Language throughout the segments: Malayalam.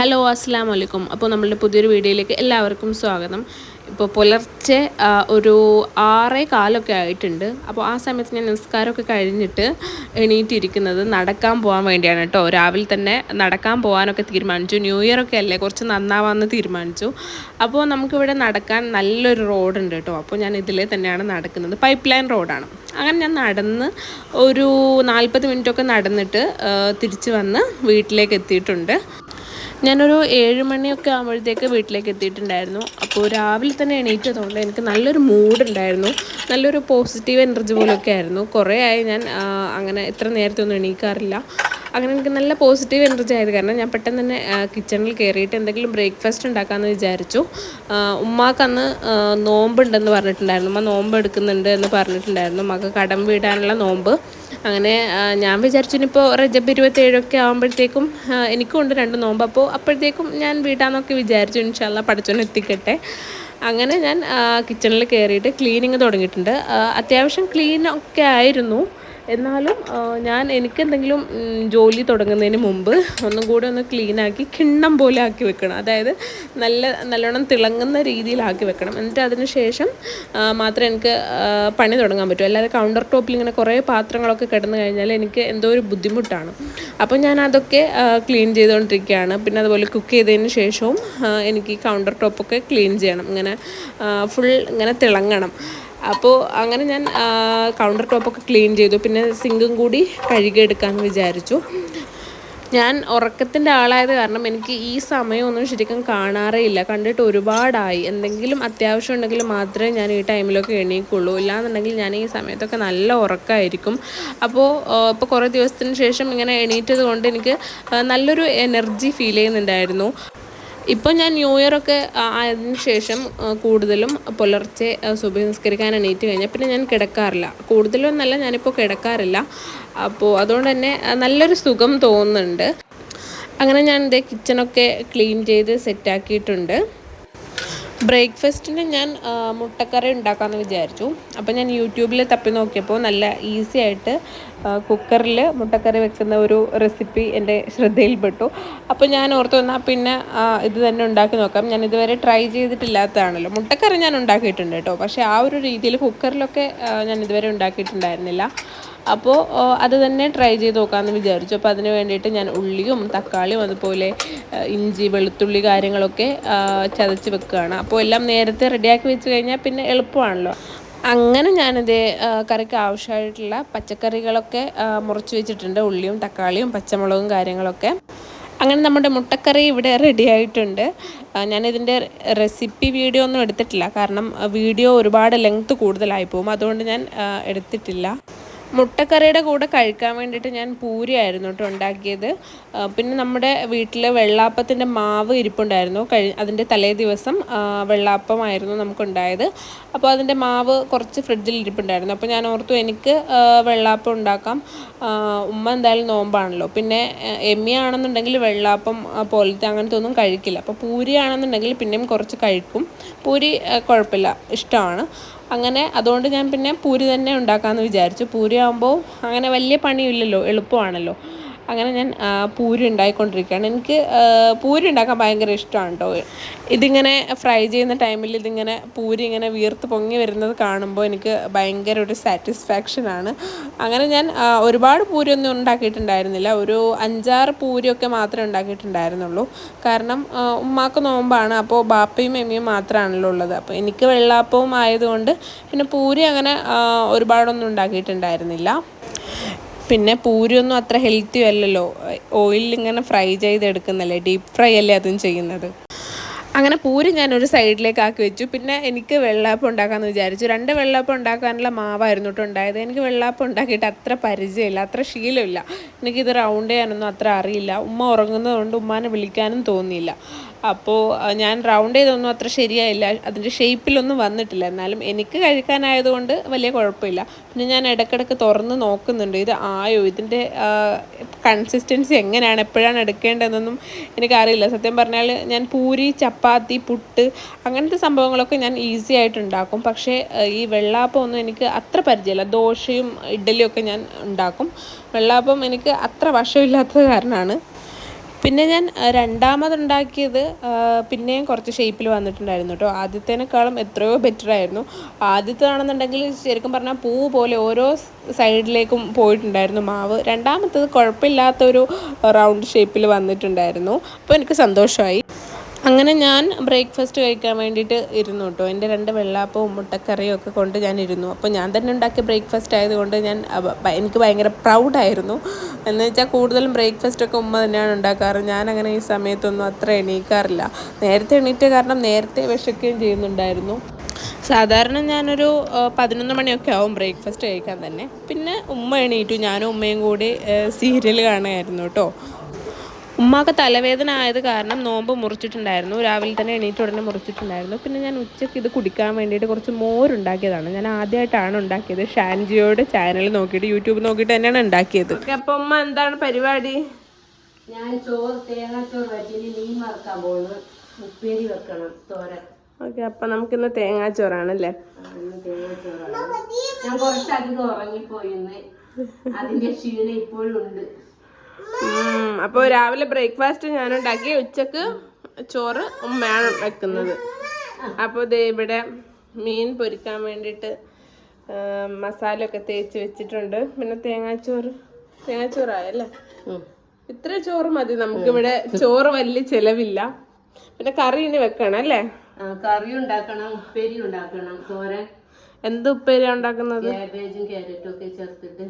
ഹലോ അസ്സാം വലൈക്കും അപ്പോൾ നമ്മളുടെ പുതിയൊരു വീഡിയോയിലേക്ക് എല്ലാവർക്കും സ്വാഗതം. ഇപ്പോൾ പുലർച്ചെ ഒരു ആറേ കാലൊക്കെ ആയിട്ടുണ്ട്. അപ്പോൾ ആ സമയത്ത് ഞാൻ നിസ്കാരമൊക്കെ കഴിഞ്ഞിട്ട് എണീറ്റിരിക്കുന്നത് നടക്കാൻ പോകാൻ വേണ്ടിയാണ് കേട്ടോ. രാവിലെ തന്നെ നടക്കാൻ പോകാനൊക്കെ തീരുമാനിച്ചു. ന്യൂ ഇയർ ഒക്കെ അല്ലേ? കുറച്ച് നന്നാവാമെന്ന് തീരുമാനിച്ചു. അപ്പോൾ നമുക്കിവിടെ നടക്കാൻ നല്ലൊരു റോഡുണ്ട് കേട്ടോ. അപ്പോൾ ഞാൻ ഇതിലേ തന്നെയാണ് നടക്കുന്നത്. പൈപ്പ് ലൈൻ റോഡാണ് അങ്ങനെ ഞാൻ നടന്ന് ഒരു നാൽപ്പത് മിനിറ്റൊക്കെ നടന്നിട്ട് തിരിച്ച് വന്ന് വീട്ടിലേക്ക് എത്തിയിട്ടുണ്ട്. ഞാനൊരു ഏഴ് മണിയൊക്കെ ആകുമ്പോഴത്തേക്ക് വീട്ടിലേക്ക് എത്തിയിട്ടുണ്ടായിരുന്നു. അപ്പോൾ രാവിലെ തന്നെ എണീറ്റതുകൊണ്ട് എനിക്ക് നല്ലൊരു മൂഡുണ്ടായിരുന്നു. നല്ലൊരു പോസിറ്റീവ് എനർജി പോലൊക്കെ ആയിരുന്നു. കുറേ ആയി ഞാൻ അങ്ങനെ ഇത്ര നേരത്തെ ഒന്നും എണീക്കാറില്ല. അങ്ങനെ എനിക്ക് നല്ല പോസിറ്റീവ് എനർജി ആയത് കാരണം ഞാൻ പെട്ടെന്ന് തന്നെ കിച്ചണിൽ കയറിയിട്ട് എന്തെങ്കിലും ബ്രേക്ക്ഫാസ്റ്റ് ഉണ്ടാക്കാമെന്ന് വിചാരിച്ചു. ഉമ്മാക്കന്ന് നോമ്പുണ്ടെന്ന് പറഞ്ഞിട്ടുണ്ടായിരുന്നു. ഉമ്മ നോമ്പ് എടുക്കുന്നുണ്ട് എന്ന് പറഞ്ഞിട്ടുണ്ടായിരുന്നു. ഉമ്മക്ക് കടം വീടാനുള്ള നോമ്പ്. അങ്ങനെ ഞാൻ വിചാരിച്ചു ഇനിയിപ്പോൾ റജബ് ഇരുപത്തേഴൊക്കെ ആകുമ്പോഴത്തേക്കും ആ, എനിക്കും ഉണ്ട് രണ്ട് നോമ്പ്. അപ്പോൾ അപ്പോഴത്തേക്കും ഞാൻ വീട്ടാന്നൊക്കെ വിചാരിച്ചു ഇൻഷാല്ല പഠിച്ചോണ്ട് എത്തിക്കട്ടെ. അങ്ങനെ ഞാൻ കിച്ചണിൽ കയറിയിട്ട് ക്ലീനിങ് തുടങ്ങിയിട്ടുണ്ട്. അത്യാവശ്യം ക്ലീൻ ഒക്കെ ആയിരുന്നു. എന്നാലും ഞാൻ എനിക്കെന്തെങ്കിലും ജോലി തുടങ്ങുന്നതിന് മുമ്പ് ഒന്നും കൂടെ ഒന്ന് ക്ലീനാക്കി കിണ്ണം പോലെ ആക്കി വെക്കണം. അതായത് നല്ല നല്ലോണം തിളങ്ങുന്ന രീതിയിലാക്കി വെക്കണം. എന്നിട്ട് അതിന് ശേഷം മാത്രമേ എനിക്ക് പണി തുടങ്ങാൻ പറ്റൂ. അല്ലാതെ കൗണ്ടർ ടോപ്പിൽ ഇങ്ങനെ കുറേ പാത്രങ്ങളൊക്കെ കിടന്നു കഴിഞ്ഞാൽ എനിക്ക് എന്തോ ഒരു ബുദ്ധിമുട്ടാണ്. അപ്പോൾ ഞാൻ അതൊക്കെ ക്ലീൻ ചെയ്തുകൊണ്ടിരിക്കുകയാണ്. പിന്നെ അതുപോലെ കുക്ക് ചെയ്തതിന് ശേഷവും എനിക്ക് കൗണ്ടർ ടോപ്പൊക്കെ ക്ലീൻ ചെയ്യണം. ഇങ്ങനെ ഫുൾ ഇങ്ങനെ തിളങ്ങണം. അപ്പോൾ അങ്ങനെ ഞാൻ കൗണ്ടർ ടോപ്പൊക്കെ ക്ലീൻ ചെയ്തു. പിന്നെ സിങ്കും കൂടി കഴുകിയെടുക്കാമെന്ന് വിചാരിച്ചു. ഞാൻ ഉറക്കത്തിന്റെ ആളായത് കാരണം എനിക്ക് ഈ സമയമൊന്നും ശരിക്കും കാണാറേ ഇല്ല. കണ്ടിട്ട് ഒരുപാടായി. എന്തെങ്കിലും അത്യാവശ്യം ഉണ്ടെങ്കിൽ മാത്രമേ ഞാൻ ഈ ടൈമിലൊക്കെ എണീക്കുള്ളൂ. ഇല്ലാന്നുണ്ടെങ്കിൽ ഞാൻ ഈ സമയത്തൊക്കെ നല്ല ഉറക്കമായിരിക്കും അപ്പോൾ ഇപ്പോൾ കുറേ ദിവസത്തിന് ശേഷം ഇങ്ങനെ എണീറ്റത് കൊണ്ട് എനിക്ക് നല്ലൊരു എനർജി ഫീൽ ചെയ്യുന്നുണ്ടായിരുന്നു. ഇപ്പോൾ ഞാൻ ന്യൂ ഇയർ ഒക്കെ ആയതിനു ശേഷം കൂടുതലും പുലർച്ചെ സുബഹി നിസ്കരിക്കാൻ എണീറ്റ് കഴിഞ്ഞാൽ പിന്നെ ഞാൻ കിടക്കാറില്ല. കൂടുതലും എന്നല്ല ഞാനിപ്പോൾ കിടക്കാറില്ല. അപ്പോൾ അതുകൊണ്ട് തന്നെ നല്ലൊരു സുഖം തോന്നുന്നുണ്ട്. അങ്ങനെ ഞാൻ ഇതേ കിച്ചണൊക്കെ ക്ലീൻ ചെയ്ത് സെറ്റാക്കിയിട്ടുണ്ട് ബ്രേക്ക്ഫാസ്റ്റിന് ഞാൻ മുട്ടക്കറി ഉണ്ടാക്കാമെന്ന് വിചാരിച്ചു. അപ്പോൾ ഞാൻ യൂട്യൂബിൽ തപ്പി നോക്കിയപ്പോൾ നല്ല ഈസി ആയിട്ട് കുക്കറിൽ മുട്ടക്കറി വെക്കുന്ന ഒരു റെസിപ്പി എന്റെ ശ്രദ്ധയിൽപ്പെട്ടു. അപ്പോൾ ഞാൻ ഓർത്തു വന്നാൽ പിന്നെ ഇത് തന്നെ ഉണ്ടാക്കി നോക്കാം. ഞാൻ ഇതുവരെ ട്രൈ ചെയ്തിട്ടില്ലാത്തതാണല്ലോ. മുട്ടക്കറി ഞാൻ ഉണ്ടാക്കിയിട്ടുണ്ട് കേട്ടോ. പക്ഷേ ആ ഒരു രീതിയിൽ കുക്കറിലൊക്കെ ഞാൻ ഇതുവരെ ഉണ്ടാക്കിയിട്ടുണ്ടായിരുന്നില്ല. അപ്പോൾ അത് തന്നെ ട്രൈ ചെയ്ത് നോക്കാമെന്ന് വിചാരിച്ചു. അപ്പോൾ അതിന് വേണ്ടിയിട്ട് ഞാൻ ഉള്ളിയും തക്കാളിയും അതുപോലെ ഇഞ്ചി വെളുത്തുള്ളി കാര്യങ്ങളൊക്കെ ചതച്ച് വെക്കുകയാണ് അപ്പോൾ എല്ലാം നേരത്തെ റെഡിയാക്കി വെച്ച് കഴിഞ്ഞാൽ പിന്നെ എളുപ്പമാണല്ലോ. അങ്ങനെ ഞാനിത് കറിക്ക് ആവശ്യമായിട്ടുള്ള പച്ചക്കറികളൊക്കെ മുറിച്ച് വെച്ചിട്ടുണ്ട്. ഉള്ളിയും തക്കാളിയും പച്ചമുളകും കാര്യങ്ങളൊക്കെ. അങ്ങനെ നമ്മുടെ മുട്ടക്കറി ഇവിടെ റെഡി ആയിട്ടുണ്ട്. ഞാനിതിന്റെ റെസിപ്പി വീഡിയോ ഒന്നും എടുത്തിട്ടില്ല. കാരണം വീഡിയോ ഒരുപാട് ലെങ്ത്ത് കൂടുതലായി പോകും. അതുകൊണ്ട് ഞാൻ എടുത്തിട്ടില്ല. മുട്ടക്കറിയുടെ കൂടെ കഴിക്കാൻ വേണ്ടിയിട്ട് ഞാൻ പൂരിയായിരുന്നു കേട്ടോ ഉണ്ടാക്കിയത്. പിന്നെ നമ്മുടെ വീട്ടിൽ വെള്ളാപ്പത്തിന്റെ മാവ് ഇരിപ്പുണ്ടായിരുന്നു. കഴി അതിന്റെ തലേ ദിവസം വെള്ളാപ്പമായിരുന്നു നമുക്കുണ്ടായത്. അപ്പോൾ അതിന്റെ മാവ് കുറച്ച് ഫ്രിഡ്ജിൽ ഇരിപ്പുണ്ടായിരുന്നു. അപ്പോൾ ഞാൻ ഓർത്തു എനിക്ക് വെള്ളാപ്പം ഉണ്ടാക്കാം. ഉമ്മ എന്തായാലും നോമ്പാണല്ലോ. പിന്നെ എമ്മിയാണെന്നുണ്ടെങ്കിൽ വെള്ളാപ്പം പോലത്തെ അങ്ങനത്തെ ഒന്നും കഴിക്കില്ല. അപ്പോൾ പൂരിയാണെന്നുണ്ടെങ്കിൽ പിന്നെയും കുറച്ച് കഴിക്കും. പൂരി കുഴപ്പമില്ല. ഇഷ്ടമാണ്. അങ്ങനെ അതുകൊണ്ട് ഞാൻ പിന്നെ പൂരി തന്നെ ഉണ്ടാക്കാമെന്ന് വിചാരിച്ചു. പൂരി ആകുമ്പോൾ അങ്ങനെ വലിയ പണിയില്ലല്ലോ എളുപ്പമാണല്ലോ. അങ്ങനെ ഞാൻ പൂരി ഉണ്ടായിക്കൊണ്ടിരിക്കുകയാണ്. എനിക്ക് പൂരി ഉണ്ടാക്കാൻ ഭയങ്കര ഇഷ്ടമാണ് കേട്ടോ ഇതിങ്ങനെ ഫ്രൈ ചെയ്യുന്ന ടൈമിൽ ഇതിങ്ങനെ പൂരി ഇങ്ങനെ വീർത്ത് പൊങ്ങി വരുന്നത് കാണുമ്പോൾ എനിക്ക് ഭയങ്കര ഒരു സാറ്റിസ്ഫാക്ഷനാണ് അങ്ങനെ ഞാൻ ഒരുപാട് പൂരിയൊന്നും ഉണ്ടാക്കിയിട്ടുണ്ടായിരുന്നില്ല. ഒരു അഞ്ചാറ് പൂരിയൊക്കെ മാത്രമേ ഉണ്ടാക്കിയിട്ടുണ്ടായിരുന്നുള്ളൂ. കാരണം ഉമ്മാക്ക് നോമ്പാണ് അപ്പോൾ ബാപ്പയും എമ്മയും മാത്രമാണല്ലോ ഉള്ളത്. അപ്പോൾ എനിക്ക് വെള്ളാപ്പവും ആയതുകൊണ്ട് പിന്നെ പൂരി അങ്ങനെ ഒരുപാടൊന്നും ഉണ്ടാക്കിയിട്ടുണ്ടായിരുന്നില്ല. പിന്നെ പൂരിയൊന്നും അത്ര ഹെൽത്തി അല്ലല്ലോ. ഓയിലിൽ ഇങ്ങനെ ഫ്രൈ ചെയ്തെടുക്കുന്നല്ലേ? ഡീപ്പ് ഫ്രൈ അല്ലേ അതും ചെയ്യുന്നത്? അങ്ങനെ പൂരി ഞാനൊരു സൈഡിലേക്ക് ആക്കി വെച്ചു. പിന്നെ എനിക്ക് വെള്ളാപ്പം ഉണ്ടാക്കാമെന്ന് വിചാരിച്ചു. രണ്ട് വെള്ളാപ്പം ഉണ്ടാക്കാനുള്ള മാവായിരുന്നു കേട്ടോ ഉണ്ടായത്. എനിക്ക് വെള്ളാപ്പം ഉണ്ടാക്കിയിട്ട് അത്ര പരിചയമില്ല അത്ര ശീലമില്ല. എനിക്കിത് റൗണ്ട് ചെയ്യാനൊന്നും അത്ര അറിയില്ല. ഉമ്മ ഉറങ്ങുന്നതുകൊണ്ട് ഉമ്മാനെ വിളിക്കാനും തോന്നിയില്ല. അപ്പോൾ ഞാൻ റൗണ്ട് ചെയ്തൊന്നും അത്ര ശരിയായില്ല. അതിന്റെ ഷേപ്പിലൊന്നും വന്നിട്ടില്ല. എന്നാലും എനിക്ക് കഴിക്കാനായതുകൊണ്ട് വലിയ കുഴപ്പമില്ല. പിന്നെ ഞാൻ ഇടയ്ക്കിടയ്ക്ക് തുറന്ന് നോക്കുന്നുണ്ട്. ഇത് ആയോ? ഇതിന്റെ കൺസിസ്റ്റൻസി എങ്ങനെയാണ്? എപ്പോഴാണ് എടുക്കേണ്ടതെന്നൊന്നും എനിക്കറിയില്ല. സത്യം പറഞ്ഞാൽ ഞാൻ പൂരി ചപ്പാത്തി പുട്ട് അങ്ങനത്തെ സംഭവങ്ങളൊക്കെ ഞാൻ ഈസി ആയിട്ട് ഉണ്ടാക്കും. പക്ഷേ ഈ വെള്ളാപ്പം ഒന്നും എനിക്ക് അത്ര പരിചയമില്ല. ദോശയും ഇഡ്ഡലിയും ഒക്കെ ഞാൻ ഉണ്ടാക്കും. വെള്ളാപ്പം എനിക്ക് അത്ര വശമില്ലാത്തത് കാരണമാണ്. പിന്നെ ഞാൻ രണ്ടാമതുണ്ടാക്കിയത് പിന്നെയും കുറച്ച് ഷേപ്പിൽ വന്നിട്ടുണ്ടായിരുന്നു കേട്ടോ ആദ്യത്തേനേക്കാളും എത്രയോ ബെറ്റർ ആയിരുന്നു. ആദ്യത്തേതാണെന്നുണ്ടെങ്കിൽ ശരിക്കും പറഞ്ഞാൽ പൂ പോലെ ഓരോ സൈഡിലേക്കും പോയിട്ടുണ്ടായിരുന്നു മാവ്. രണ്ടാമത്തത് കുഴപ്പമില്ലാത്തൊരു റൗണ്ട് ഷേപ്പിൽ വന്നിട്ടുണ്ടായിരുന്നു. അപ്പോൾ എനിക്ക് സന്തോഷമായി അങ്ങനെ ഞാൻ ബ്രേക്ക്ഫാസ്റ്റ് കഴിക്കാൻ വേണ്ടിയിട്ട് ഇരുന്നു കേട്ടോ. എന്റെ രണ്ട് വെള്ളാപ്പവും മുട്ടക്കറിയും ഒക്കെ കൊണ്ട് ഞാൻ ഇരുന്നു. അപ്പോൾ ഞാൻ തന്നെ ഉണ്ടാക്കിയ ബ്രേക്ക്ഫാസ്റ്റ് ആയതുകൊണ്ട് ഞാൻ എനിക്ക് ഭയങ്കര പ്രൗഡായിരുന്നു എന്ന് വെച്ചാൽ കൂടുതലും ബ്രേക്ക്ഫാസ്റ്റ് ഒക്കെ ഉമ്മ തന്നെയാണ് ഉണ്ടാക്കാറ്. ഞാൻ അങ്ങനെ ഈ സമയത്തൊന്നും അത്ര എണീക്കാറില്ല. നേരത്തെ എണീറ്റ കാരണം നേരത്തെ വിശക്കുകയും ചെയ്യുന്നുണ്ടായിരുന്നു. സാധാരണ ഞാനൊരു പതിനൊന്ന് മണിയൊക്കെ ആവും ബ്രേക്ക്ഫാസ്റ്റ് കഴിക്കാൻ തന്നെ. പിന്നെ ഉമ്മ എണീറ്റു. ഞാനും ഉമ്മയും കൂടി സീരിയൽ കാണുമായിരുന്നു കേട്ടോ. ഉമ്മാക്ക് തലവേദന ആയത് കാരണം നോമ്പ് മുറിച്ചിട്ടുണ്ടായിരുന്നു. രാവിലെ തന്നെ എണീറ്റ് ഉടനെ മുറിച്ചിട്ടുണ്ടായിരുന്നു. പിന്നെ ഞാൻ ഉച്ചയ്ക്ക് ഇത് കുടിക്കാൻ വേണ്ടിയിട്ട് കുറച്ച് മോരുണ്ടാക്കിയതാണ് ഞാൻ ആദ്യമായിട്ടാണ് ഉണ്ടാക്കിയത്. ഷാൻജിയോട് ചാനൽ നോക്കിയിട്ട് യൂട്യൂബ് നോക്കിയിട്ട് തന്നെയാണ് ഉണ്ടാക്കിയത്. അപ്പൊ ഉമ്മ എന്താണ് പരിപാടി? ഞാൻ ചോറ് തേങ്ങാച്ചോറ് വറ്റിന് മീൻ മറക്കാൻ പോകുന്നു ഉപ്പേരി വെക്കണം തോരൻ. ഓക്കെ അപ്പൊ നമുക്കിന്ന് തേങ്ങാച്ചോറാണല്ലേ തേങ്ങാച്ചോറാണ്. ഞാൻ കുറച്ചധികം ഉറങ്ങിപ്പോയിന്ന് അതിന്റെ ക്ഷീണം ഇപ്പോഴും ഉണ്ട്. അപ്പോൾ രാവിലെ ബ്രേക്ക്ഫാസ്റ്റ് ഞാൻ ഉണ്ടാക്കി ഉച്ചയ്ക്ക് ചോറ് ഉമ്മയാണ് വെക്കുന്നത്. അപ്പോൾ ദേ ഇവിടെ മീൻ പൊരിക്കാൻ വേണ്ടിയിട്ട് മസാല ഒക്കെ തേച്ച് വെച്ചിട്ടുണ്ട്. പിന്നെ തേങ്ങാച്ചോറ് തേങ്ങാച്ചോറായല്ലേ. ഇത്ര ചോറ് മതി നമുക്കിവിടെ ചോറ് വലിയ ചെലവില്ല. പിന്നെ കറി ഇനി വെക്കണം അല്ലേ? കറി ഉണ്ടാക്കണം ഉപ്പേരി ഉണ്ടാക്കണം തോരൻ എന്ത് ഉപ്പേരി ഉണ്ടാക്കുന്നത്? കാബേജും ക്യാരറ്റും ഒക്കെ ചേർത്തിട്ട്.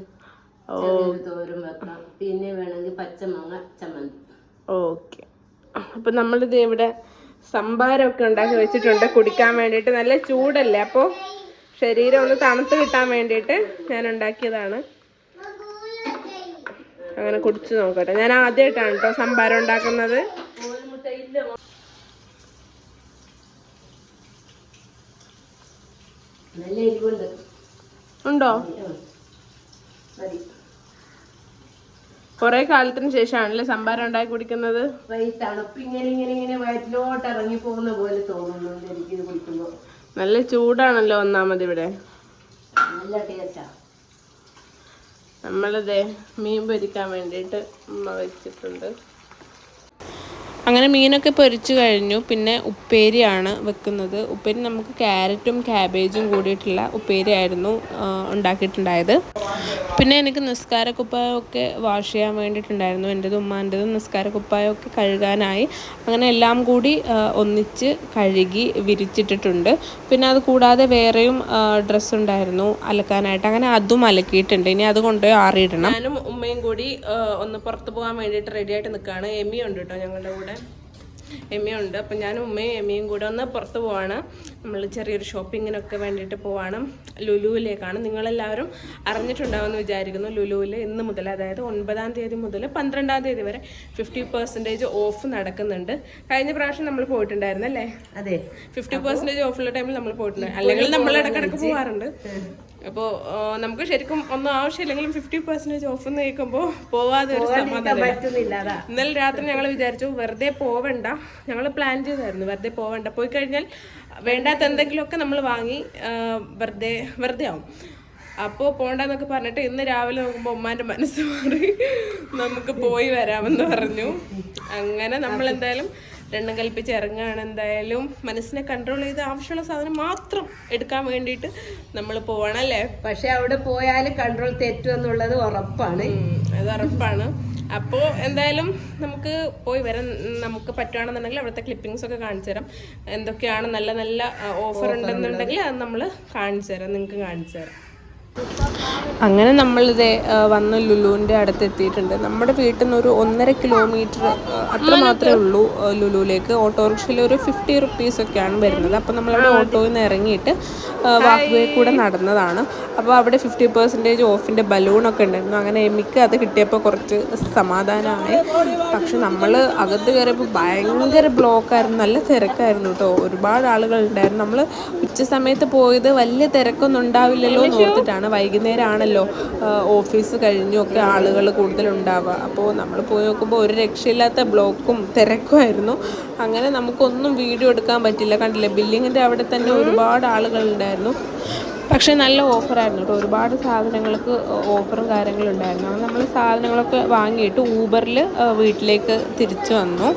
തോരൻ വെക്കാം പിന്നെ വേണമെങ്കിൽ പച്ചമാങ്ങ ചമ്മന്തി. ഓക്കെ. അപ്പം നമ്മളിത് ഇവിടെ സംഭാരമൊക്കെ ഉണ്ടാക്കി വെച്ചിട്ടുണ്ട് കുടിക്കാൻ വേണ്ടിയിട്ട്. നല്ല ചൂടല്ലേ അപ്പോൾ ശരീരം ഒന്ന് തണുത്ത് കിട്ടാൻ വേണ്ടിയിട്ട് ഞാൻ ഉണ്ടാക്കിയതാണ്. അങ്ങനെ കുടിച്ചു നോക്കട്ടെ. ഞാൻ ആദ്യമായിട്ടാണ് കേട്ടോ സംഭാരം ഉണ്ടാക്കുന്നത്. ഉണ്ടോ. മതി. കുറേ കാലത്തിന് ശേഷമാണല്ലേ സംഭാരം ഉണ്ടായി കുടിക്കുന്നത്? ഇങ്ങനെ ഇങ്ങനെ ഇങ്ങനെ വയറ്റിലോട്ട് ഇറങ്ങി പോകുന്ന പോലെ തോന്നുന്നുണ്ട് ഇത് കുടിക്കുമ്പോൾ നല്ല ചൂടാണല്ലോ ഒന്നാമത് ഇവിടെ. നല്ല ടേസ്റ്റാ നമ്മളിതേ മീൻ പൊരിക്കാൻ വേണ്ടിയിട്ട് ഉമ്മ വെച്ചിട്ടുണ്ട്. അങ്ങനെ മീനൊക്കെ പൊരിച്ചു കഴിഞ്ഞു. പിന്നെ ഉപ്പേരിയാണ് വെക്കുന്നത്. ഉപ്പേരി നമുക്ക് ക്യാരറ്റും ക്യാബേജും കൂടിയിട്ടുള്ള ഉപ്പേരിയായിരുന്നു ഉണ്ടാക്കിയിട്ടുണ്ടായത്. പിന്നെ എനിക്ക് നിസ്കാര കുപ്പായമൊക്കെ വാഷ് ചെയ്യാൻ വേണ്ടിയിട്ടുണ്ടായിരുന്നു. എന്റെതും ഉമ്മാന്റെതും നിസ്കാരക്കുപ്പായമൊക്കെ കഴുകാനായി. അങ്ങനെ എല്ലാം കൂടി ഒന്നിച്ച് കഴുകി വിരിച്ചിട്ടിട്ടുണ്ട്. പിന്നെ അത് കൂടാതെ വേറെയും ഡ്രസ്സ് ഉണ്ടായിരുന്നു അലക്കാനായിട്ട്. അങ്ങനെ അതും അലക്കിയിട്ടുണ്ട്. ഇനി അത് കൊണ്ടുപോയി ആറിയിടണം. ഞാനും ഉമ്മയും കൂടി ഒന്ന് പുറത്ത് പോകാൻ വേണ്ടിയിട്ട് റെഡിയായിട്ട് നിൽക്കുകയാണ് എമ്മി ഉണ്ട് കേട്ടോ ഞങ്ങളുടെ കൂടെ. എമ്മിയുണ്ട്. അപ്പം ഞാൻ ഉമ്മയും എമ്മയും കൂടെ ഒന്ന് പുറത്ത് പോവാണ്. നമ്മൾ ചെറിയൊരു ഷോപ്പിങ്ങിനൊക്കെ വേണ്ടിയിട്ട് പോവാണ്. ലുലുവിലേക്കാണ്. നിങ്ങളെല്ലാവരും അറിഞ്ഞിട്ടുണ്ടാവുമെന്ന് വിചാരിക്കുന്നു. ലുലുവിൽ ഇന്ന് മുതൽ അതായത് ഒൻപതാം തീയതി മുതൽ പന്ത്രണ്ടാം തീയതി വരെ ഫിഫ്റ്റി പെർസെന്റേജ് ഓഫ് നടക്കുന്നുണ്ട്. കഴിഞ്ഞ പ്രാവശ്യം നമ്മൾ പോയിട്ടുണ്ടായിരുന്നല്ലേ? അതെ. ഫിഫ്റ്റി പെർസെന്റേജ് ഓഫുള്ള ടൈമിൽ നമ്മൾ പോയിട്ടുണ്ട് അല്ലെങ്കിൽ നമ്മൾ ഇടക്കിടക്ക് പോകാറുണ്ട് അപ്പോൾ നമുക്ക് ശരിക്കും ഒന്നും ആവശ്യമില്ലെങ്കിലും ഫിഫ്റ്റി പെർസെന്റേജ് ഓഫ് എന്ന് കേൾക്കുമ്പോൾ പോവാതെ ഒരു സമാധാനം ഇന്നലെ രാത്രി ഞങ്ങൾ വിചാരിച്ചു വെറുതെ പോവണ്ട. ഞങ്ങൾ പ്ലാൻ ചെയ്തായിരുന്നു വെറുതെ പോവണ്ട. പോയി കഴിഞ്ഞാൽ വേണ്ടാത്ത എന്തെങ്കിലുമൊക്കെ നമ്മൾ വാങ്ങി വെറുതെ വെറുതെ ആവും. അപ്പോൾ പോണ്ടെന്നൊക്കെ പറഞ്ഞിട്ട് ഇന്ന് രാവിലെ നോക്കുമ്പോൾ ഉമ്മാന്റെ മനസ്സ് മാറി നമുക്ക് പോയി വരാമെന്ന് പറഞ്ഞു. അങ്ങനെ നമ്മൾ എന്തായാലും രണ്ടും കൽപ്പിച്ച് ഇറങ്ങുകയാണ് എന്തായാലും. മനസ്സിനെ കൺട്രോൾ ചെയ്ത് ആവശ്യമുള്ള സാധനം മാത്രം എടുക്കാൻ വേണ്ടിയിട്ട് നമ്മൾ പോവാണല്ലേ പക്ഷെ അവിടെ പോയാൽ കൺട്രോൾ തെറ്റുമെന്നുള്ളത് ഉറപ്പാണ്. അത് ഉറപ്പാണ്. അപ്പോൾ എന്തായാലും നമുക്ക് പോയി വരാൻ നമുക്ക് പറ്റുകയാണെന്നുണ്ടെങ്കിൽ അവിടുത്തെ ക്ലിപ്പിങ്സ് ഒക്കെ കാണിച്ചു തരാം. എന്തൊക്കെയാണ് നല്ല നല്ല ഓഫർ ഉണ്ടെന്നുണ്ടെങ്കിൽ. അത് നമ്മൾ കാണിച്ചു തരാം. നിങ്ങൾക്ക് കാണിച്ചു തരാം. അങ്ങനെ നമ്മളിത് വന്ന ലുലുവിന്റെ അടുത്ത് എത്തിയിട്ടുണ്ട് നമ്മുടെ വീട്ടിൽ നിന്ന് ഒരു ഒന്നര കിലോമീറ്റർ അത്ര മാത്രമേ ഉള്ളൂ ലുലുവിലേക്ക്. ഓട്ടോറിക്ഷയിൽ ഒരു ഫിഫ്റ്റി റുപ്പീസ് ഒക്കെയാണ് വരുന്നത്. അപ്പോൾ നമ്മളവിടെ ഓട്ടോയിൽ നിന്ന് ഇറങ്ങിയിട്ട് വാക്ക് വേ കൂടെ നടന്നതാണ്. അപ്പോൾ അവിടെ ഫിഫ്റ്റി പെർസെന്റേജ് ഓഫിന്റെ ബലൂണൊക്കെ ഉണ്ടായിരുന്നു. അങ്ങനെ എമിക്ക് അത് കിട്ടിയപ്പോൾ കുറച്ച് സമാധാനമായി. പക്ഷെ നമ്മൾ അകത്ത് കയറിയപ്പോൾ ഭയങ്കര ബ്ലോക്കായിരുന്നു. നല്ല തിരക്കായിരുന്നു കേട്ടോ. ഒരുപാട് ആളുകൾ ഉണ്ടായിരുന്നു. നമ്മൾ ഉച്ച സമയത്ത് പോയത് വലിയ തിരക്കൊന്നും ഉണ്ടാവില്ലല്ലോ എന്ന് ഓർത്തിട്ടാണ്. വൈകുന്നേരം ആണല്ലോ ഓഫീസ് കഴിഞ്ഞും ഒക്കെ ആളുകൾ കൂടുതലുണ്ടാവുക. അപ്പോൾ നമ്മൾ പോയി നോക്കുമ്പോൾ ഒരു രക്ഷയില്ലാത്ത ബ്ലോക്കും തിരക്കുമായിരുന്നു. അങ്ങനെ നമുക്കൊന്നും വീഡിയോ എടുക്കാൻ പറ്റില്ല. കണ്ടില്ലേ ബില്ലിങ്ങിന്റെ അവിടെ തന്നെ ഒരുപാട് ആളുകളുണ്ടായിരുന്നു പക്ഷേ നല്ല ഓഫറായിരുന്നു കേട്ടോ. ഒരുപാട് സാധനങ്ങൾക്ക് ഓഫറും കാര്യങ്ങളും ഉണ്ടായിരുന്നു. അങ്ങനെ നമ്മൾ സാധനങ്ങളൊക്കെ വാങ്ങിയിട്ട് ഊബറിൽ വീട്ടിലേക്ക് തിരിച്ചു വന്നു.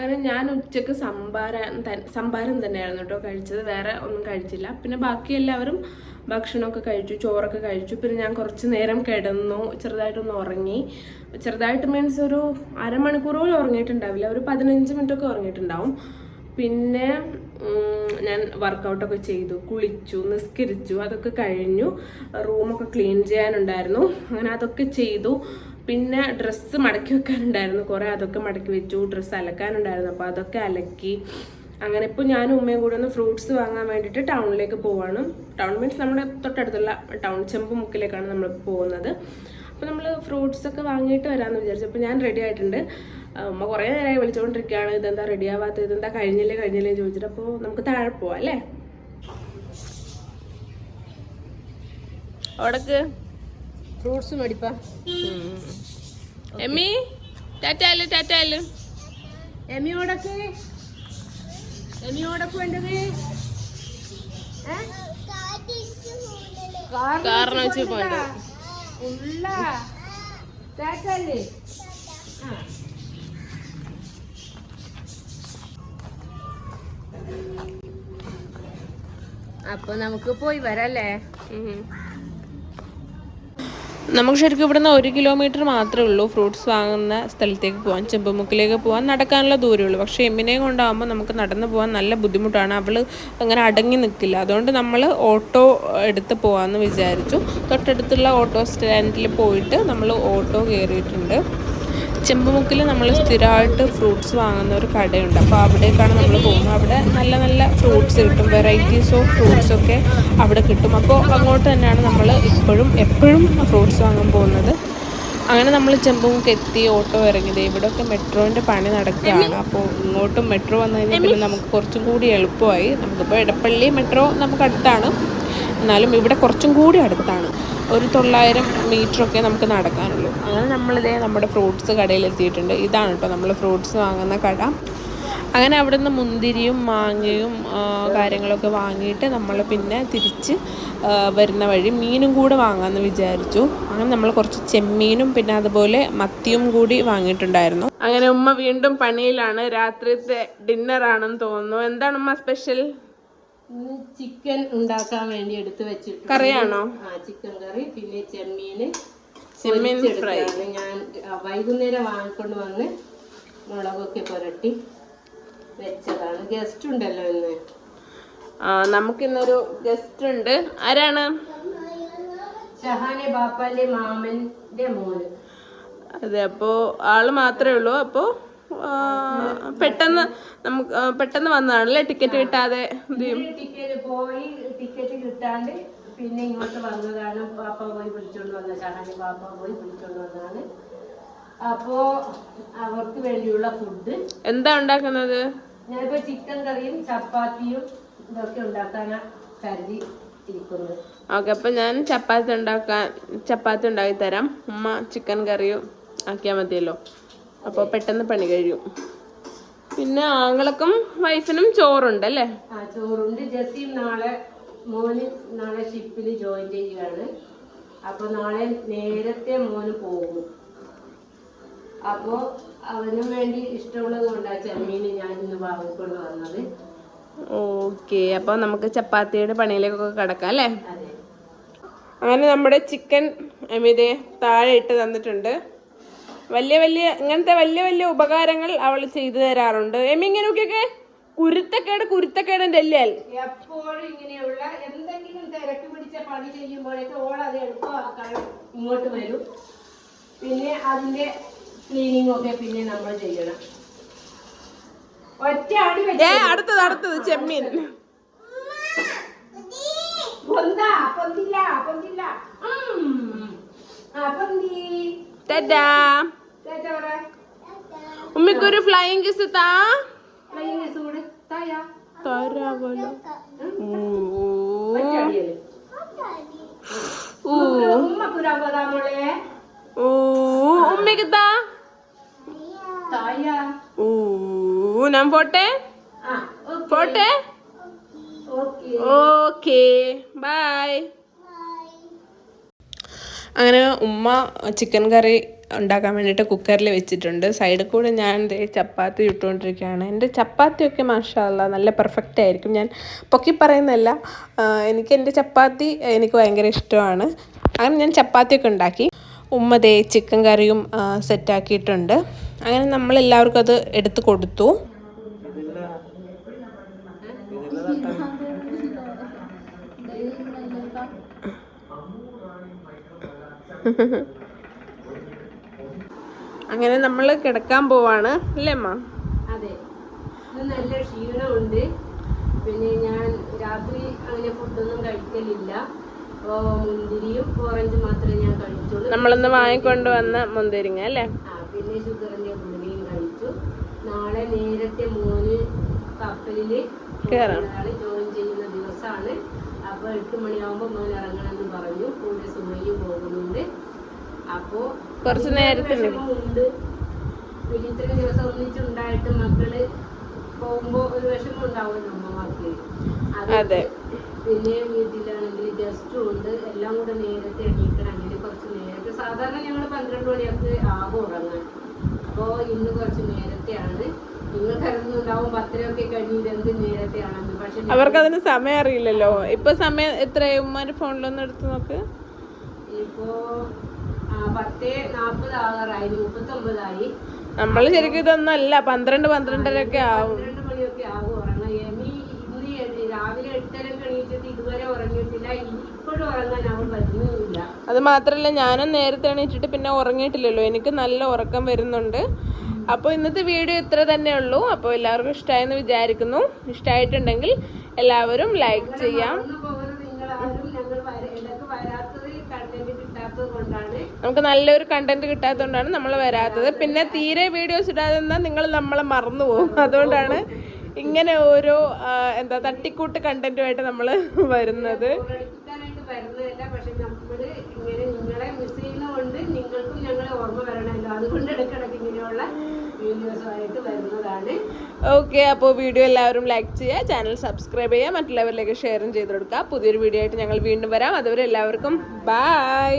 അങ്ങനെ ഞാൻ ഉച്ചയ്ക്ക് സംഭാരം സംഭാരം തന്നെയായിരുന്നു കേട്ടോ കഴിച്ചത്. വേറെ ഒന്നും കഴിച്ചില്ല. പിന്നെ ബാക്കി എല്ലാവരും ഭക്ഷണമൊക്കെ കഴിച്ചു ചോറൊക്കെ കഴിച്ചു. പിന്നെ ഞാൻ കുറച്ച് നേരം കിടന്നു. ചെറുതായിട്ടൊന്ന് ഉറങ്ങി. ചെറുതായിട്ട് മീൻസ് ഒരു അരമണിക്കൂർ പോലും ഉറങ്ങിയിട്ടുണ്ടാവില്ല. ഒരു പതിനഞ്ച് മിനിറ്റ് ഒക്കെ ഉറങ്ങിയിട്ടുണ്ടാവും. പിന്നെ ഞാൻ വർക്കൗട്ടൊക്കെ ചെയ്തു. കുളിച്ചു നിസ്കരിച്ചു അതൊക്കെ കഴിഞ്ഞു. റൂമൊക്കെ ക്ലീൻ ചെയ്യാനുണ്ടായിരുന്നു. അങ്ങനെ അതൊക്കെ ചെയ്തു. പിന്നെ ഡ്രസ്സ് മടക്കി വെക്കാനുണ്ടായിരുന്നു. കുറേ അതൊക്കെ മടക്കി വെച്ചു. ഡ്രസ്സ് അലക്കാനുണ്ടായിരുന്നു. അപ്പോൾ അതൊക്കെ അലക്കി. അങ്ങനെ ഇപ്പോൾ ഞാനും ഉമ്മയും കൂടെ ഒന്ന് ഫ്രൂട്ട്സ് വാങ്ങാൻ വേണ്ടിയിട്ട് ടൗണിലേക്ക് പോവാണ്. ടൗൺ മീൻസ് നമ്മുടെ തൊട്ടടുത്തുള്ള ടൗൺ ചെമ്പ് മുക്കിലേക്കാണ് നമ്മൾ പോകുന്നത്. അപ്പോൾ നമ്മൾ ഫ്രൂട്ട്സ് ഒക്കെ വാങ്ങിയിട്ട് വരാമെന്ന് വിചാരിച്ചു. അപ്പോൾ ഞാൻ റെഡി ആയിട്ടുണ്ട്. ഉമ്മ കുറേ നേരമായി വിളിച്ചുകൊണ്ടിരിക്കുകയാണ് ഇതെന്താ റെഡി ആവാത്തത്? ഇതെന്താ കഴിഞ്ഞില്ലേ? കഴിഞ്ഞില്ലേ ചോദിച്ചിട്ട് അപ്പോൾ നമുക്ക് താഴെ പോവാം അല്ലേ? അവിടക്ക് ഫ്രൂട്ട്സ് മേടിപ്പാ. എമ്മി ടാറ്റാൽ ടാറ്റാൽ. എമിയോടൊക്കെ എമിയോടൊക്കെ വേണ്ടത്? കാരണം വെച്ച് പോയത് ഉള്ള. ആ. അപ്പൊ നമുക്ക് പോയി വരല്ലേ നമുക്ക് ശരിക്കും ഇവിടുന്ന് ഒരു കിലോമീറ്റർ മാത്രമേ ഉള്ളൂ. ഫ്രൂട്ട്സ് വാങ്ങുന്ന സ്ഥലത്തേക്ക് പോകാൻ ചെമ്പുമുക്കിലേക്ക് പോകാൻ നടക്കാനുള്ള ദൂരമേ ഉള്ളൂ. പക്ഷേ എമ്മിനെയും കൊണ്ടാകുമ്പോൾ നമുക്ക് നടന്നു പോകാൻ നല്ല ബുദ്ധിമുട്ടാണ്. അവൾ അങ്ങനെ അടങ്ങി നിൽക്കില്ല അതുകൊണ്ട് നമ്മൾ ഓട്ടോ എടുത്ത് പോകാമെന്ന് വിചാരിച്ചു. തൊട്ടടുത്തുള്ള ഓട്ടോ സ്റ്റാൻഡിൽ പോയിട്ട് നമ്മൾ ഓട്ടോ കയറിയിട്ടുണ്ട് ചെമ്പുമുക്കിൽ നമ്മൾ സ്ഥിരമായിട്ട് ഫ്രൂട്ട്സ് വാങ്ങുന്ന ഒരു കടയുണ്ട്. അപ്പോൾ അവിടേക്കാണ് നമ്മൾ പോകുന്നത്. അവിടെ നല്ല നല്ല ഫ്രൂട്ട്സ് കിട്ടും. വെറൈറ്റീസ് ഓഫ് ഫ്രൂട്ട്സ് ഒക്കെ അവിടെ കിട്ടും. അപ്പോൾ അങ്ങോട്ട് തന്നെയാണ് നമ്മൾ ഇപ്പോഴും എപ്പോഴും ഫ്രൂട്ട്സ് വാങ്ങാൻ പോകുന്നത്. അങ്ങനെ നമ്മൾ ചെമ്പുമുക്ക് എത്തി ഓട്ടോ ഇറങ്ങിയത് ഇവിടെയൊക്കെ മെട്രോന്റെ പണി നടക്കുകയാണ്. അപ്പോൾ ഇങ്ങോട്ടും മെട്രോ വന്നു കഴിഞ്ഞാൽ പിന്നെ നമുക്ക് കുറച്ചും കൂടി എളുപ്പമായി. നമുക്കിപ്പോൾ ഇടപ്പള്ളി മെട്രോ നമുക്ക് അടുത്താണ്. എന്നാലും ഇവിടെ കുറച്ചും കൂടി അടുത്താണ്. ഒരു തൊള്ളായിരം മീറ്ററൊക്കെ നമുക്ക് നടക്കാനുള്ളൂ. അങ്ങനെ നമ്മളിതേ നമ്മുടെ ഫ്രൂട്ട്സ് കടയിൽ എത്തിയിട്ടുണ്ട് ഇതാണ് കേട്ടോ നമ്മൾ ഫ്രൂട്ട്സ് വാങ്ങുന്ന കട. അങ്ങനെ അവിടെ നിന്ന് മുന്തിരിയും മാങ്ങയും കാര്യങ്ങളൊക്കെ വാങ്ങിയിട്ട് നമ്മൾ പിന്നെ തിരിച്ച് വരുന്ന വഴി മീനും കൂടെ വാങ്ങാമെന്ന് വിചാരിച്ചു. അങ്ങനെ നമ്മൾ കുറച്ച് ചെമ്മീനും പിന്നെ അതുപോലെ മത്തിയും കൂടി വാങ്ങിയിട്ടുണ്ടായിരുന്നു. അങ്ങനെ ഉമ്മ വീണ്ടും പണിയിലാണ്. രാത്രിത്തെ ഡിന്നറാണെന്ന് തോന്നുന്നു. എന്താണ് ഉമ്മ സ്പെഷ്യൽ? ചിക്കൻ ഉണ്ടാക്കാൻ വേണ്ടി എടുത്ത് വെച്ചിട്ട് കറിയാണോ? ആ ചിക്കൻ കറി പിന്നെ ചെമ്മീന് ചെമ്മീൻ പൊരിച്ചെടുത്തതാണ്. ഞാൻ വൈകുന്നേരം വാങ്ങിക്കൊണ്ട് വന്ന് മുളകൊക്കെ പുരട്ടി വെച്ചതാണ്. ഗസ്റ്റ് ഉണ്ടല്ലോ ഇന്ന്. ആ നമുക്കിന്നൊരു ഗസ്റ്റ് ഉണ്ട്. ആരാണ്? ഷഹാനെ ബാപ്പാന്റെ മാമന്റെ മോന്. അതെ അപ്പോ ആൾ മാത്രമേ ഉള്ളൂ. അപ്പോൾ പെട്ടെന്ന് നമുക്ക് പെട്ടെന്ന് വന്നതാണല്ലേ? ടിക്കറ്റ് കിട്ടാതെ പോയി ടിക്കറ്റ് കിട്ടാണ്ട് പിന്നെ ഇങ്ങോട്ട് വന്നതാണ്. പാപ്പ പോയി പിടിച്ചോണ്ട് വന്ന ഷഹാനെ പാപ്പ പോയി പിടിച്ചോണ്ട് വന്നതാണ്. അപ്പോ അവർക്ക് വേണ്ടിയുള്ള ഫുഡ്. എന്താ ഉണ്ടാക്കുന്നത്? ഞാനിപ്പോ ചിക്കൻ കറിയും ചപ്പാത്തിയും ഇതൊക്കെ ഉണ്ടാക്കാനാ കരുതി ഇരിക്കുന്നത്. ഓക്കെ അപ്പൊ ഞാൻ ചപ്പാത്തി ഉണ്ടാക്കാൻ ചപ്പാത്തി ഉണ്ടാക്കി തരാം. ഉമ്മ ചിക്കൻ കറിയും ആക്കിയാൽ മതിയല്ലോ. അപ്പോൾ പെട്ടെന്ന് പണി കഴിയും. പിന്നെ ആങ്ങളക്കും വൈഫിനും ചോറുണ്ട് അല്ലേ ചോറുണ്ട്. ജസീം നാളെ മോന് നാളെ ഷിപ്പിൽ ജോയിൻ ചെയ്യുകയാണ്. അപ്പൊ നാളെ നേരത്തെ മോന് പോകും. അപ്പോ അവനും വേണ്ടി ഇഷ്ടമുള്ളത് കൊണ്ടാ ചെമ്മീന് ഞാൻ ഇന്ന് വാങ്ങിക്കൊണ്ട് വന്നത്. ഓക്കെ അപ്പൊ നമുക്ക് ചപ്പാത്തിയുടെ പണിയിലേക്കൊക്കെ കിടക്കാം അല്ലേ? അങ്ങനെ നമ്മുടെ ചിക്കൻ അമിതെ താഴെ ഇട്ട് തന്നിട്ടുണ്ട്. വലിയ വലിയ ഇങ്ങനത്തെ വലിയ വലിയ ഉപകാരങ്ങൾ അവൾ ചെയ്തു തരാറുണ്ട്. എമി ഇങ്ങനെയൊക്കെ കുരുത്തക്കേട് കുരുത്തക്കേടിന്റെ അല്ലേ എപ്പോഴും ഇങ്ങനെയുള്ള എന്തെങ്കിലും തിരക്ക് പിടിച്ച പണി ചെയ്യുമ്പോഴേക്ക് ഓൾ അത് എളുപ്പമാക്കാൻ ഇങ്ങോട്ട് വരും. പിന്നെ അതിന്റെ ക്ലീനിങ് ഒക്കെ പിന്നെ നമ്മൾ ചെയ്യണം. ഒറ്റ അടി അടുത്തത് അടുത്തത് ചെമ്മീൻ. പൊന്താ പൊന്തില്ല പൊന്തില്ല. പൊന്തി. പറ ഉമ്മിക്കൊരു ഫ്ലൈങ് കിസ് താ. തായാ. ഒറ്റ അടിയല്ലേ? ഊ ഉമ്മക്കുരാ മോളെ. ഊ ഉമ്മിക്ക് താ. ഓ ഞാൻ പോട്ടെ? ആ പോട്ടെ? ഓക്കെ. ഓക്കേ. ബൈ. അങ്ങനെ ഉമ്മ ചിക്കൻ കറി ഉണ്ടാക്കാൻ വേണ്ടിയിട്ട് കുക്കറിൽ വെച്ചിട്ടുണ്ട്. സൈഡിൽ കൂടെ ഞാൻ ചപ്പാത്തി ഇട്ടുകൊണ്ടിരിക്കുകയാണ്. എന്റെ ചപ്പാത്തിയൊക്കെ മാഷാല്ല നല്ല പെർഫെക്റ്റ് ആയിരിക്കും. ഞാൻ പൊക്കി പറയുന്നതല്ല. എനിക്ക് എന്റെ ചപ്പാത്തി എനിക്ക് ഭയങ്കര ഇഷ്ടമാണ്. അങ്ങനെ ഞാൻ ചപ്പാത്തിയൊക്കെ ഉണ്ടാക്കി. ഉമ്മതേ ചിക്കൻ കറിയും സെറ്റാക്കിയിട്ടുണ്ട് അങ്ങനെ നമ്മൾ എല്ലാവർക്കും അത് എടുത്ത് കൊടുത്തു. അങ്ങനെ നമ്മൾ കിടക്കാൻ പോവാണ് അല്ലേ അമ്മ? അതെ. നല്ല ക്ഷീണമുണ്ട്. പിന്നെ ഞാൻ രാത്രി അങ്ങനെ ഫുഡൊന്നും കഴിക്കലില്ല. അപ്പോൾ മുന്തിരിയും ഓറഞ്ചും മാത്രമേ ഞാൻ കഴിച്ചുള്ളൂ. നമ്മളൊന്ന് വാങ്ങിക്കൊണ്ട് വന്ന മുന്തിരിങ്ങ അല്ലേ? ആ പിന്നെ ഷുഗറിന്റെ ഗുളികയും കഴിച്ചു. നാളെ നേരത്തെ മൂന്ന് കപ്പലിൽ. നാളെ ജോയിൻ ചെയ്യുന്ന ദിവസമാണ്. അപ്പൊ എട്ട് മണിയാവുമ്പോ മോൻ ഇറങ്ങണമെന്ന് പറഞ്ഞു. കൂടെ സുമയും പോകുന്നുണ്ട്. അപ്പോ കുറച്ച് നേരത്തെ ഉണ്ട്. പിന്നെ ഇത്രയും ദിവസം ഒന്നിച്ചുണ്ടായിട്ട് മക്കൾ പോകുമ്പോ ഒരു വിഷമം ഉണ്ടാവുമല്ലോ അമ്മമാർക്ക്. അത്. പിന്നെ വീട്ടിലാണെങ്കിൽ ഗസ്റ്റും ഉണ്ട്. എല്ലാം കൂടെ നേരത്തെ എണീക്കണം. അങ്ങനെ കുറച്ച് നേരത്തെ സാധാരണ ഞങ്ങൾ പന്ത്രണ്ട് മണിയൊക്കെ ആകും ഉറങ്ങാൻ. അപ്പോൾ ഇന്ന് കുറച്ച് നേരത്തെയാണ്. നിങ്ങൾ കരുതുന്നുണ്ടാവും പത്തരയൊക്കെ കഴിഞ്ഞ് എന്ത് നേരത്തെയാണെന്ന്. പക്ഷെ അവർക്കതിന് സമയം അറിയില്ലല്ലോ. ഇപ്പൊ സമയം എത്രയായി? ഉമ്മാന്റെ ഫോണിലൊന്ന് എടുത്ത് നോക്ക്. ഇപ്പോ പത്തേ നാൽപ്പത് ആകാറായി മുപ്പത്തൊമ്പതായി. നമ്മൾ ശരിക്കും ഇതൊന്നും അല്ല പന്ത്രണ്ട് പന്ത്രണ്ടരൊക്കെ ആവും. പന്ത്രണ്ട് മണിയൊക്കെ ആകും ഉറങ്ങാൻ. എമി ഇന്ന് രാവിലെ എട്ടരക്ക് എണീറ്റിട്ട് ഇതുവരെ ഉറങ്ങിയിട്ടില്ല. ഇപ്പോഴും ഉറങ്ങാൻ അവൾ അത് മാത്രല്ല ഞാനും നേരത്തെ എണീറ്റിട്ട് പിന്നെ ഉറങ്ങിയിട്ടില്ലല്ലോ. എനിക്ക് നല്ല ഉറക്കം വരുന്നുണ്ട്. അപ്പോൾ ഇന്നത്തെ വീഡിയോ ഇത്ര തന്നെ ഉള്ളൂ. അപ്പോൾ എല്ലാവർക്കും ഇഷ്ടമായെന്ന് വിചാരിക്കുന്നു. ഇഷ്ടമായിട്ടുണ്ടെങ്കിൽ എല്ലാവരും ലൈക്ക് ചെയ്യാം. നിങ്ങളാരും ഞങ്ങൾ വര- ഇടയ്ക്ക് വരാത്തത് കണ്ടന്റ് കിട്ടാത്തത് കൊണ്ടാണ് നമുക്ക് നല്ലൊരു കണ്ടന്റ് കിട്ടാത്തതുകൊണ്ടാണ് നമ്മൾ വരാത്തത്. പിന്നെ തീരെ വീഡിയോസ് ഇടാതെ നിന്നാൽ നിങ്ങൾ നമ്മളെ മറന്നു പോകും. അതുകൊണ്ടാണ് ഇങ്ങനെ ഓരോ എന്താ തട്ടിക്കൂട്ട് കണ്ടന്റുമായിട്ട് നമ്മൾ വരുന്നത്. ഓർമ്മിപ്പിക്കാനായിട്ട് വരുന്നതല്ല. പക്ഷെ നമ്മൾ ഇങ്ങനെ നിങ്ങളെ മിസ് ചെയ്യുന്നതുകൊണ്ട് നിങ്ങൾക്കും ഞങ്ങളെ ഓർമ്മ വരണമല്ലോ അതുകൊണ്ട് ഇടയ്ക്കിടയ്ക്ക് ഇങ്ങനെയുള്ള വീഡിയോസുമായിട്ട് വരുന്നതാണ്. ഓക്കെ അപ്പോൾ വീഡിയോ എല്ലാവരും ലൈക്ക് ചെയ്യുക ചാനൽ സബ്സ്ക്രൈബ് ചെയ്യുക മറ്റുള്ളവരിലേക്ക് ഷെയറും ചെയ്ത് കൊടുക്കുക. പുതിയൊരു വീഡിയോ ആയിട്ട് ഞങ്ങൾ വീണ്ടും വരാം. അതുവരെ എല്ലാവർക്കും ബൈ